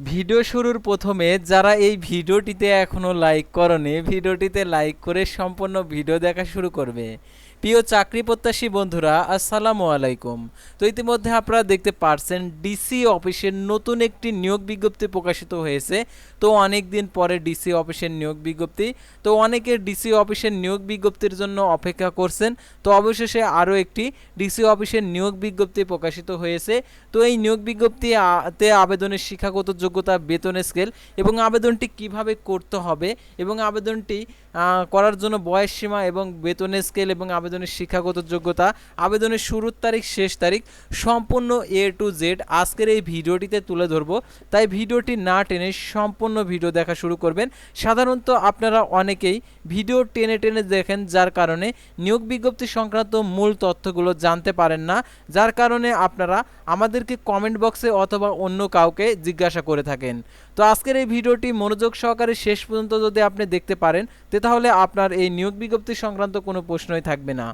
Video শুরুর প্রথমে যারা এই ভিডিওটিতে এখনও লাইক করনি, ভিডিওটিতে লাইক করে সম্পূর্ণ ভিডিও দেখা শুরু করবে। প্রিয় চাকরি প্রত্যাশী বন্ধুরা, আসসালামু আলাইকুম। তো ইতিমধ্যে আপনারা দেখতে পারছেন ডিসি অফিসের নতুন একটি নিয়োগ বিজ্ঞপ্তি প্রকাশিত হয়েছে। তো অনেক দিন পরে ডিসি অফিসের নিয়োগ বিজ্ঞপ্তি। তো অনেকে ডিসি অফিসের নিয়োগ বিজ্ঞপ্তির জন্য অপেক্ষা করছেন। তো অবশেষে আরও একটি ডিসি অফিসের নিয়োগ বিজ্ঞপ্তি প্রকাশিত হয়েছে। তো এই নিয়োগ বিজ্ঞপ্তিতে আবেদনের শিক্ষাগত যোগ্যতা বেতনের স্কেল এবং আবেদনটি কীভাবে করতে হবে এবং আবেদনটি করার জন্য বয়স সীমা এবং বেতনের স্কেল এবং আবেদনের শিক্ষাগত যোগ্যতা। আবেদনের শুরুর তারিখ, শেষ তারিখ সম্পূর্ণ এ টু জেড আজকের এই ভিডিওটিতে তুলে ধরবো। তাই ভিডিওটি না টেনে সম্পূর্ণ ভিডিও দেখা শুরু করবেন। সাধারণত আপনারা অনেকেই ভিডিও টেনে টেনে দেখেন, যার কারণে নিয়োগ বিজ্ঞপ্তি সংক্রান্ত মূল তথ্যগুলো জানতে পারেন না। যার কারণে আপনারা আমাদেরকে কমেন্ট বক্সে অথবা অন্য কাউকে জিজ্ঞাসা করে থাকেন। তো আজকের এই ভিডিওটি মনোযোগ সহকারে শেষ পর্যন্ত যদি আপনি দেখতে পারেন, তে তাহলে আপনার এই নিয়োগ বিজ্ঞপ্তি সংক্রান্ত কোনো প্রশ্নই থাকবে না।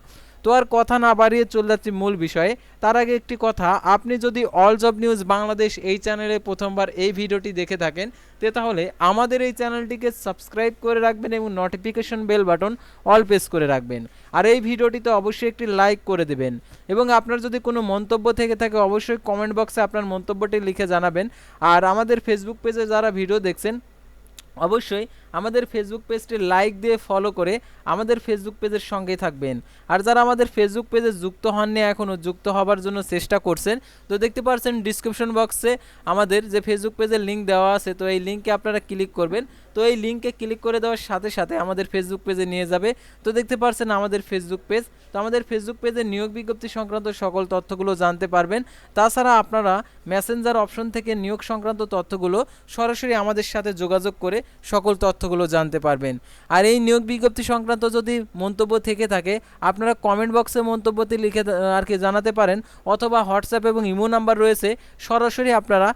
তো আর কথা না বাড়িয়ে চলে যাচ্ছি মূল বিষয়ে। তার আগে একটি কথা, আপনি যদি অল জব নিউজ বাংলাদেশ এই চ্যানেলে প্রথমবার এই ভিডিওটি দেখে থাকেন, তে তাহলে আমাদের এই চ্যানেলটিকে সাবস্ক্রাইব করে রাখবেন এবং notification bell button all press করে রাখবেন। আর এই ভিডিওটিতে অবশ্যই একটি লাইক করে দেবেন। এবং আপনার যদি কোনো মন্তব্য থেকে থাকে, অবশ্যই কমেন্ট বক্সে আপনার মন্তব্যটি লিখে জানাবেন। আর আমাদের ফেসবুক পেজে যারা ভিডিও দেখছেন অবশ্যই আমাদের ফেসবুক পেজটি লাইক দিয়ে ফলো করে আমাদের ফেসবুক পেজের সঙ্গেই থাকবেন। আর যারা আমাদের ফেসবুক পেজে যুক্ত হননি এখনও যুক্ত হবার জন্য চেষ্টা করছেন, তো দেখতে পাচ্ছেন ডিসক্রিপশন বক্সে আমাদের যে ফেসবুক পেজের লিঙ্ক দেওয়া আছে, তো এই লিঙ্কে আপনারা ক্লিক করবেন। তো এই লিঙ্কে ক্লিক করে দেওয়ার সাথে সাথে আমাদের ফেসবুক পেজে নিয়ে যাবে। তো দেখতে পাচ্ছেন আমাদের ফেসবুক পেজ তো আমাদের ফেসবুক পেজে নিয়োগ বিজ্ঞপ্তি সংক্রান্ত সকল তথ্যগুলো জানতে পারবেন। তাছাড়া আপনারা মেসেঞ্জার অপশন থেকে নিয়োগ সংক্রান্ত তথ্যগুলো সরাসরি আমাদের সাথে যোগাযোগ করে সকল তথ্যগুলো জানতে পারবেন। আর এই নিয়োগ বিজ্ঞপ্তি সংক্রান্ত যদি মন্তব্য থেকে থাকে, আপনারা কমেন্ট বক্সে মন্তব্যটি লিখে আর কি জানাতে পারেন, অথবা হোয়াটসঅ্যাপ এবং ইমো নাম্বার রয়েছে, সরাসরি আপনারা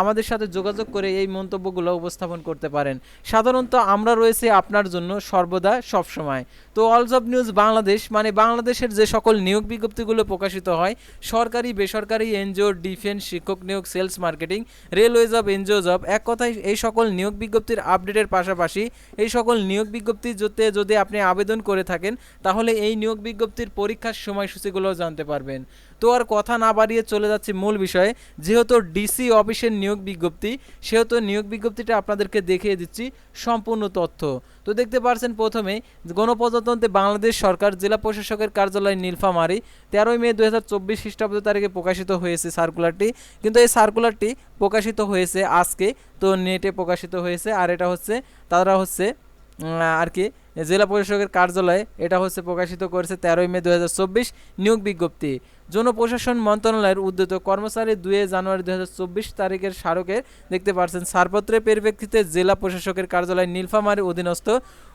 আমাদের সাথে যোগাযোগ করে এই মন্তব্যগুলো উপস্থাপন করতে পারেন। সাধারণত আমরা রয়েছে আপনার জন্য সর্বদা সবসময়। তো অলস অব নিউজ বাংলাদেশ মানে বাংলাদেশের যে সকল নিয়োগ বিজ্ঞপ্তিগুলো প্রকাশিত হয়, সরকারি, বেসরকারি, এনজিও, ডিফেন্স, শিক্ষক নিয়োগ, sales marketing, railway job, NGO job, এক কথায় এই সকল নিয়োগ বিজ্ঞপ্তির আপডেটের পাশাপাশি এই সকল নিয়োগ বিজ্ঞপ্তি যদি যদি আপনি আবেদন করে থাকেন, তাহলে এই নিয়োগ বিজ্ঞপ্তির পরীক্ষার সময়সূচিগুলো জানতে পারবেন। তো আর কথা না বাড়িয়ে চলে যাচ্ছে মূল বিষয়ে। যেহেতু ডিসি অফিসের নিয়োগ বিজ্ঞপ্তি, সেহেতু নিয়োগ বিজ্ঞপ্তিটা আপনাদেরকে দেখিয়ে দিচ্ছি সম্পূর্ণ তথ্য। তো দেখতে পারছেন প্রথমে গণপ্রজাতন্ত্রে বাংলাদেশ সরকার জেলা প্রশাসকের কার্যালয় নীলফামারী তেরোই মে দু হাজার চব্বিশ খ্রিস্টাব্দ তারিখে প্রকাশিত হয়েছে সার্কুলারটি। কিন্তু এই সার্কুলারটি প্রকাশিত হয়েছে আজকে, তো নেটে প্রকাশিত হয়েছে, আর এটা হচ্ছে, তারা হচ্ছে আর কি জেলা প্রশাসকের কার্যালয়ে এটা হচ্ছে প্রকাশিত করেছে তেরোই মে দু হাজার চব্বিশ নিয়োগ বিজ্ঞপ্তি। জনপ্রশাসন মন্ত্রণালয়ের উদ্যত কর্মচারী দুই জানুয়ারি দুই হাজার চব্বিশ তারিখের স্মারকের দেখতে পাচ্ছেন ছাড়পত্রের পরিপ্রেক্ষিতে জেলা প্রশাসকের কার্যালয় নীলফামারী অধীনস্থ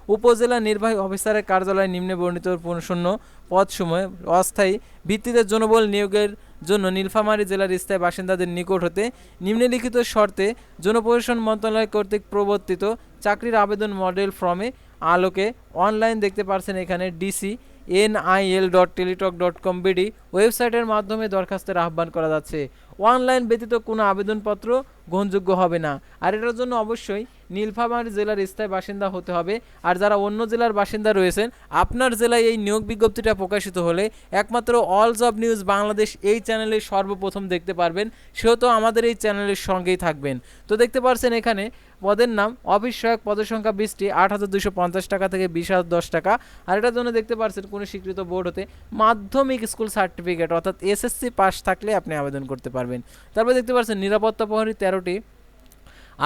উপজেলা নির্বাহী অফিসারের কার্যালয় নিম্নে বর্ণিত শূন্য পদসমূহে অস্থায়ী ভিত্তিতে জনবল নিয়োগের জন্য নীলফামারী জেলার স্থায়ী বাসিন্দাদের নিকট হতে নিম্নলিখিত শর্তে জনপ্রশাসন মন্ত্রণালয় কর্তৃক প্রবর্তিত চাকরির আবেদন মডেল ফর্মে আলোকে অনলাইন দেখতে পারছেন এখানে DC NIL dot Teletalk dot com BD ওয়েবসাইটের মাধ্যমে দরখাস্তের আহ্বান করা যাচ্ছে। অনলাইন ব্যতীত কোনো আবেদনপত্র গ্রহণযোগ্য হবে না। আর এটার জন্য অবশ্যই নীলফামারী জেলার স্থায়ী বাসিন্দা হতে হবে। আর যারা অন্য জেলার বাসিন্দা রয়েছেন, আপনার জেলায় এই নিয়োগ বিজ্ঞপ্তিটা প্রকাশিত হলে একমাত্র অল জব নিউজ বাংলাদেশ এই চ্যানেলে সর্বপ্রথম দেখতে পারবেন। সেহেতু আমাদের এই চ্যানেলের সঙ্গেই থাকবেন। তো দেখতে পারছেন এখানে পদের নাম অফিস সহায়ক পদের সংখ্যা বিশটি, আট হাজার দুশো পঞ্চাশ টাকা থেকে বিশ হাজার দশ টাকা। আর এটার জন্য দেখতে পারছেন কোনো স্বীকৃত বোর্ড হতে মাধ্যমিক স্কুল সার্টিফিকেট অর্থাৎ এসএসসি পাস থাকলে আপনি আবেদন করতে পারবেন। তারপর দেখতে পাচ্ছেন নিরাপত্তা প্রহরী তেরোটি।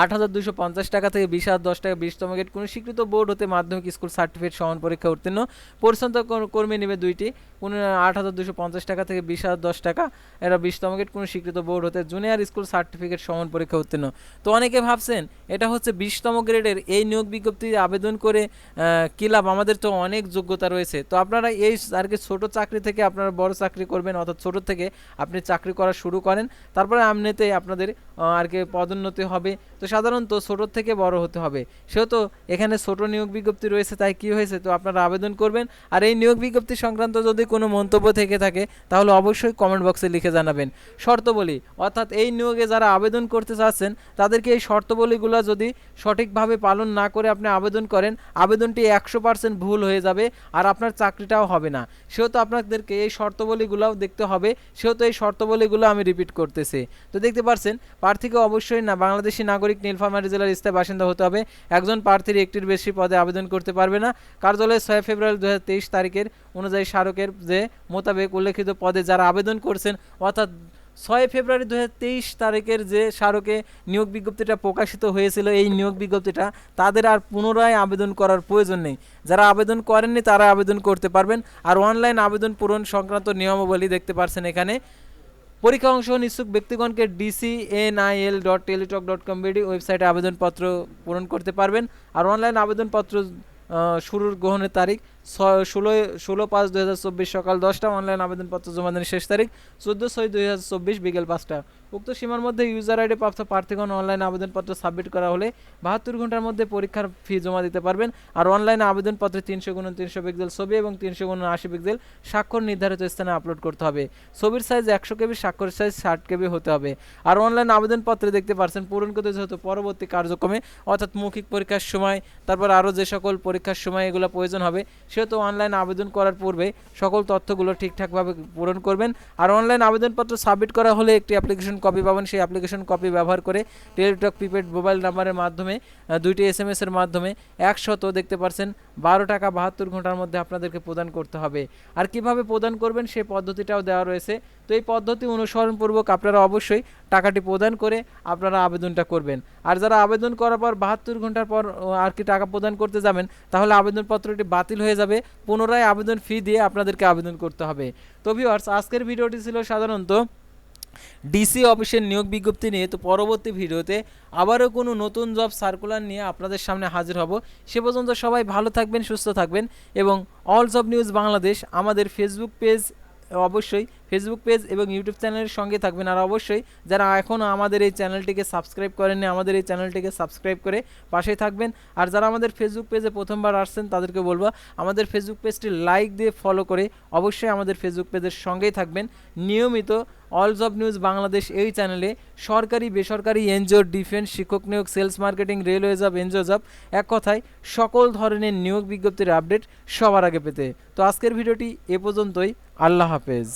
আট হাজার দুশো পঞ্চাশ টাকা থেকে বিশ হাজার দশ টাকা বিশতম গেট। কোনো স্বীকৃত বোর্ড হতে মাধ্যমিক স্কুল সার্টিফিকেট সমান পরীক্ষা উত্তীর্ণ। পরিচ্ছন্ন কর্মী নেবে দুইটি। কোনো আট হাজার দুশো পঞ্চাশ টাকা থেকে বিশ হাজার দশ টাকা। এরা বিশতম গেট। কোনো স্বীকৃত বোর্ড হতে জুনিয়র স্কুল সার্টিফিকেট সমান পরীক্ষা উত্তীর্ণ। তো অনেকে ভাবছেন এটা হচ্ছে বিশতম গ্রেডের এই নিয়োগ বিজ্ঞপ্তি আবেদন করে আহ, কি লাভ? আমাদের তো অনেক যোগ্যতা রয়েছে। তো আপনারা এই আর কি ছোটো চাকরি থেকে আপনারা বড় চাকরি করবেন অর্থাৎ ছোটো থেকে আপনি চাকরি করা শুরু করেন। তারপরে এমনিতেই আপনাদের আর কি পদোন্নতি হবে। তো সাধারণত ছোটোর থেকে বড় হতে হবে। সেহেতু এখানে ছোট নিয়োগ বিজ্ঞপ্তি রয়েছে, তাই কি হয়েছে তো আপনারা আবেদন করবেন। আর এই নিয়োগ বিজ্ঞপ্তি সংক্রান্ত যদি কোনো মন্তব্য থেকে থাকে, তাহলে অবশ্যই কমেন্ট বক্সে লিখে জানাবেন। শর্তবলী, অর্থাৎ এই নিয়োগে যারা আবেদন করতে চাচ্ছেন, তাদেরকে এই শর্তবলীগুলো যদি সঠিকভাবে পালন না করে আপনি আবেদন করেন, আবেদনটি একশো পার্সেন্ট ভুল হয়ে যাবে আর আপনার চাকরিটাও হবে না। সেহেতু আপনাদেরকে এই শর্তবলীগুলোও দেখতে হবে। সেহেতু এই শর্তবলীগুলো আমি রিপিট করতেছি। তো দেখতে পাচ্ছেন প্রার্থীকে অবশ্যই না, বাংলাদেশি নাগরিক নীলফামারী জেলার স্থায়ী বাসিন্দা হতে হবে। একজন প্রার্থীর একটির বেশি পদে আবেদন করতে পারবে না। কার্যালয়ে ছয় ফেব্রুয়ারি দু তারিখের অনুযায়ী স্মারকের যে মোতাবেক উল্লেখিত পদে যারা আবেদন করছেন, অর্থাৎ ছয় ফেব্রুয়ারি দুহাজার তেইশ তারিখের যে স্মারকে নিয়োগ বিজ্ঞপ্তিটা প্রকাশিত হয়েছিল, এই নিয়োগ বিজ্ঞপ্তিটা তাদের আর পুনরায় আবেদন করার প্রয়োজন নেই। যারা আবেদন করেননি তারা আবেদন করতে পারবেন। আর অনলাইন আবেদন পূরণ সংক্রান্ত নিয়মাবলী দেখতে পারছেন এখানে। পরীক্ষা অংশ ইচ্ছুক ব্যক্তিগণকে DC L dot Teletalk dot com BD ওয়েবসাইটে আবেদনপত্র পূরণ করতে পারবেন। আর অনলাইন আবেদনপত্র শুরুর গ্রহণের তারিখ ষোলো ষোলো পাঁচ দু হাজার চব্বিশ সকাল দশটা অনলাইন আবেদনপত্র জমা দেওয়ার শেষ তারিখ, চোদ্দ ছয় দুই হাজার চব্বিশ বিকেল পাঁচটা। উক্ত সীমার মধ্যে ইউজার আইডি প্রাপ্ত প্রার্থীগণ অনলাইন আবেদনপত্র সাবমিট করা হলে বাহাত্তর ঘণ্টার মধ্যে পরীক্ষার ফি জমা দিতে পারবেন। আর অনলাইনে আবেদনপত্রে তিনশো গুণ তিনশো পিক্সেল ছবি এবং তিনশো গুণ আশি পিক্সেল স্বাক্ষর নির্ধারিত স্থানে আপলোড করতে হবে। ছবির সাইজ একশো কেবি স্বাক্ষর সাইজ ষাট কেবি হতে হবে। আর অনলাইন আবেদনপত্রে দেখতে পারছেন পূরণ করতে যেহেতু পরবর্তী কার্যক্রমে, অর্থাৎ মৌখিক পরীক্ষার সময়, তারপর আরও যে সকল পরীক্ষার সময় এগুলো প্রয়োজন হবে সেহেতু অনলাইন আবেদন করার পূর্বে সকল তথ্যগুলো ঠিকঠাকভাবে পূরণ করবেন। আর অনলাইন আবেদনপত্র সাবমিট করা হলে একটি অ্যাপ্লিকেশন কপি পাবেন। সেই অ্যাপ্লিকেশন কপি ব্যবহার করে টেলিটক প্রিপেড মোবাইল নাম্বারের মাধ্যমে দুইটি এস এম এসের মাধ্যমে একশত দেখতে পারছেন। বারো টাকা বাহাত্তর ঘণ্টার মধ্যে আপনাদেরকে প্রদান করতে হবে। আর কীভাবে প্রদান করবেন সেই পদ্ধতিটাও দেওয়া রয়েছে। তো এই পদ্ধতি অনুসরণপূর্বক আপনারা অবশ্যই টাকাটি প্রদান করে আপনারা আবেদনটা করবেন। আর যারা আবেদন করার পর বাহাত্তর ঘণ্টার পর আর কি টাকা প্রদান করতে যাবেন, তাহলে আবেদনপত্রটি বাতিল হয়ে যাবে। পুনরায় আবেদন ফি দিয়ে আপনাদেরকে আবেদন করতে হবে। তো ভিউয়ার্স আজকের ভিডিওটি ছিল সাধারণত ডিসি অফিসের নিয়োগ বিজ্ঞপ্তি নিয়ে। তো পরবর্তী ভিডিওতে আবারও কোনো নতুন জব সার্কুলার নিয়ে আপনাদের সামনে হাজির হব। সে পর্যন্ত সবাই ভালো থাকবেন, সুস্থ থাকবেন এবং অল জব নিউজ বাংলাদেশ, আমাদের ফেসবুক পেজ অবশ্যই ফেসবুক পেজ এবং ইউটিউব চ্যানেলের সঙ্গে থাকবেন। আর অবশ্যই যারা এখনও আমাদের এই চ্যানেলটিকে সাবস্ক্রাইব করেননি, আমাদের এই চ্যানেলটিকে সাবস্ক্রাইব করে পাশেই থাকবেন। আর যারা আমাদের ফেসবুক পেজে প্রথমবার আসছেন, তাদেরকে বলব, আমাদের ফেসবুক পেজটি লাইক দিয়ে ফলো করে অবশ্যই আমাদের ফেসবুক পেজের সঙ্গেই থাকবেন। নিয়মিত অল জব নিউজ বাংলাদেশ এই চ্যানেলে সরকারি, বেসরকারি, এনজিও ডিফেন্স শিক্ষক নিয়োগ sales marketing railway job NGO job এক কথায় সকল ধরনের নিয়োগ বিজ্ঞপ্তির আপডেট সবার আগে পেতে। তো আজকের ভিডিওটি এ পর্যন্তই। আল্লাহ হাফেজ।